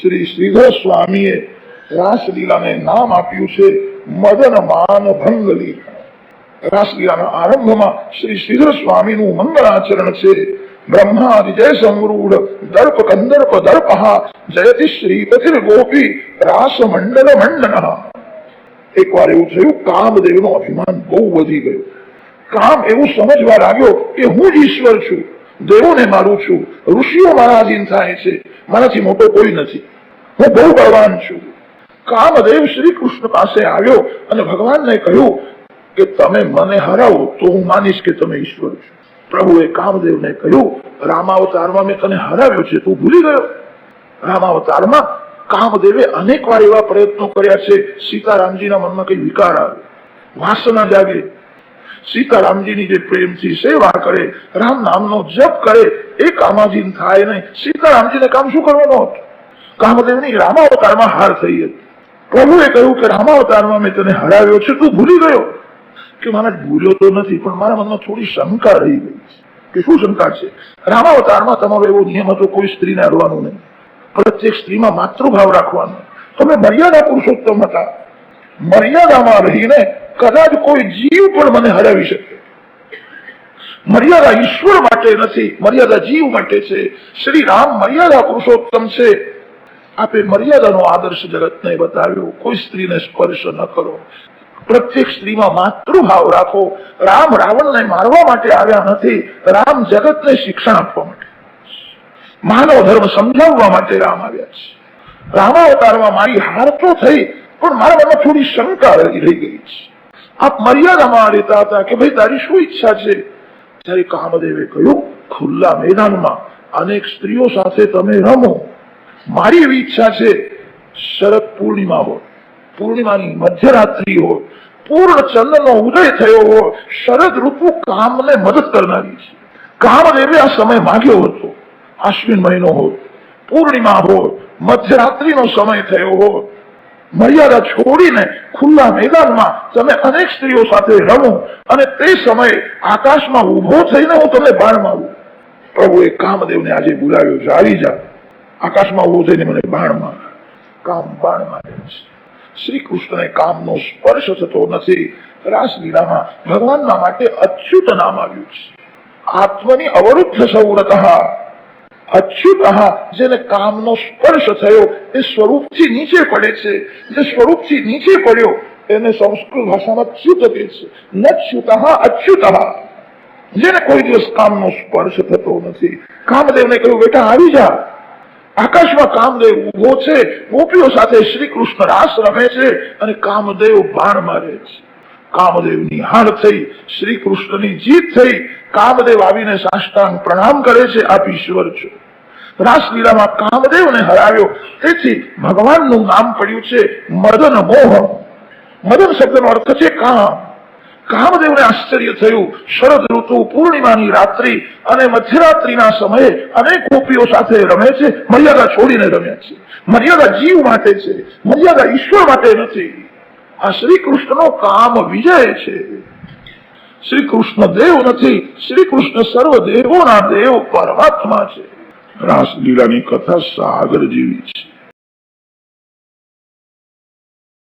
શ્રી શ્રીધર સ્વામીએ રાસલીલાને નામ આપ્યું છે મદન માન ભંગ લીલા રાસલીલાના આરંભમાં શ્રી શ્રીધર સ્વામીનું મંગળાચરણ છે. બ્રહ્માદિ જય સમૃઢ દર્પ કંદર્પ દર્પહા જયતિ શ્રીપતિર ગોપી, રાસ મંડલ મંડન એક વાર એવું થયું, કામદેવનું અભિમાન બહુ વધી ગયું. કામ એવું સમજવા લાગ્યો કે હું જ ઈશ્વર છું. દેવોને મારું છું. ઋષિઓ મારા અધીન થાય છે. મારાથી મોટો કોઈ નથી. હું બહુ બળવાન છું. કામદેવ શ્રી કૃષ્ણ પાસે આવ્યો અને ભગવાનને કહ્યું કે તમે મને હરાવો તો હું માનીશ કે તમે ઈશ્વર છો. પ્રભુએ કામદેવને કહ્યું, રામાવતારમાં મેં તને હરાવ્યો છે. તું ભૂલી ગયો. રામાવતારમાં કામદેવે અનેક વાર એવા પ્રયત્નો કર્યા છે. સીતારામજીના મનમાં કઈ વિકાર આવે વાસના જાગે. સીતારામજીની જે પ્રેમથી સેવા કરે, રામ નામનો જપ કરે, એ કામાધીન થાય નહીં. સીતારામજીને કામ શું કરવાનું હતું? કામદેવની રામાવતારમાં હાર થઈ હતી. પ્રભુએ કહ્યું કે રામાવતારમાં મેં તને હરાવ્યો છે, તું ભૂલી ગયો. કે મને ભૂલ્યો તો નથી, પણ મારા મનમાં થોડી શંકા રહી ગઈ કે શું શંકા છે? રામાવતારમાં તમારો એવો નિયમ હતો, કોઈ સ્ત્રીને હરવાનું નહીં. પ્રત્યેક સ્ત્રીમાં માતૃભાવ રાખવાનો. તમે મર્યાદા પુરુષોત્તમ હતા. મર્યાદામાં રહીને કદાચ કોઈ જીવ પણ મને હરાવી શકે. મર્યાદા ઈશ્વર માટે નથી, મર્યાદા જીવ માટે છે. શ્રી રામ મર્યાદા પુરુષોત્તમ છે. આપે મર્યાદાનો આદર્શ જગતને બતાવ્યો. કોઈ સ્ત્રીને સ્પર્શ ન કરો. પ્રત્યેક સ્ત્રીમાં માતૃભાવ રાખો. રામ રાવણને મારવા માટે આવ્યા નથી. રામ જગતને શિક્ષણ આપવા માટે. માનવ ધર્મ સમજાવવા માટે રામ આવ્યા છે. રામાવતારમાં મારી હાર તો થઈ, પણ મારા મનમાં થોડી શંકા રહી ગઈ છે. આપ મર્યાદામાં રહેતા હતા કે ભાઈ તારી શું ઈચ્છા છે? ત્યારે કામદેવે કહ્યું, ખુલ્લા મેદાનમાં અનેક સ્ત્રીઓ સાથે તમે રમો. મારી એવી ઈચ્છા છે, શરદ પૂર્ણિમા હોય, પૂર્ણિમાની મધ્યરાત્રિ હોય, પૂર્ણ ચંદ્રનો ઉદય થયો હોય, શરદ ઋતુ કામને મદદ કરનારી છે. કામદેવે આ સમય માંગ્યો હતો. આશ્વિન મહિનો હોય, પૂર્ણિમા હોય, મધ્યરાત્રિનો સમય થયો હોય મર્યાદા છોડીને ખુલ્લા મેદાનમાં તમે અનેક સ્ત્રીઓ સાથે રમો અને તે સમયે આકાશમાં ઊભો થઈને હું તમને બાણ મારું. પ્રભુએ કામદેવને આજે બોલાવ્યો છે, આવી જા. આકાશમાં ઊભો થઈને મને બાણ માર. કામ બાણ મારે શ્રી કૃષ્ણને કામનો સ્પર્શ થતો નથી. રાસલીલામાં ભગવાનના માટે અચ્યુત નામ આવ્યું છે. આત્મની અવરુદ્ધ સૌરત. અચ્યુત, જેને કામનો સ્પર્શ થયો, એ સ્વરૂપથી નીચે પડે છે. જે સ્વરૂપથી નીચે પડ્યો, એને સંસ્કૃત ભાષામાં ચ્યુત કહે છે. ન ચ્યુત, અચ્યુત. જેને કોઈ દિવસ કામનો સ્પર્શ થતો નથી. કામદેવને કહ્યું, બેટા, આવી જા. આકાશમાં કામદેવ ઊભો છે. ગોપીઓ સાથે શ્રી કૃષ્ણ રાસ રમે છે અને કામદેવ બાણ મારે છે. કામદેવની હાર થઈ, શ્રી કૃષ્ણની જીત થઈ, કામદેવ આવીને સાષ્ટાંગ પ્રણામ કરે છે, આપ ઈશ્વર છો. રાસલીલામાં કામદેવને હરાવ્યો. તેથી ભગવાનનું નામ પડ્યું છે મદન મોહ. મદન શબ્દનો અર્થ છે કામ. કામદેવને આશ્ચર્ય થયું. શરદ ઋતુ પૂર્ણિમાની રાત્રિ અને મધ્યરાત્રિના સમયે અનેક ગોપીઓ સાથે રમે છે, મર્યાદા છોડીને રમ્યા છે. મર્યાદા જીવ માટે છે, મર્યાદા ઈશ્વર માટે નથી. આ શ્રી કૃષ્ણનો કામ વિજય છે. શ્રી કૃષ્ણ દેવ નથી શ્રી કૃષ્ણ સર્વ દેવોના દેવ પરમાત્મા છે. રાસલીલાની કથા સાગર જેવી છે.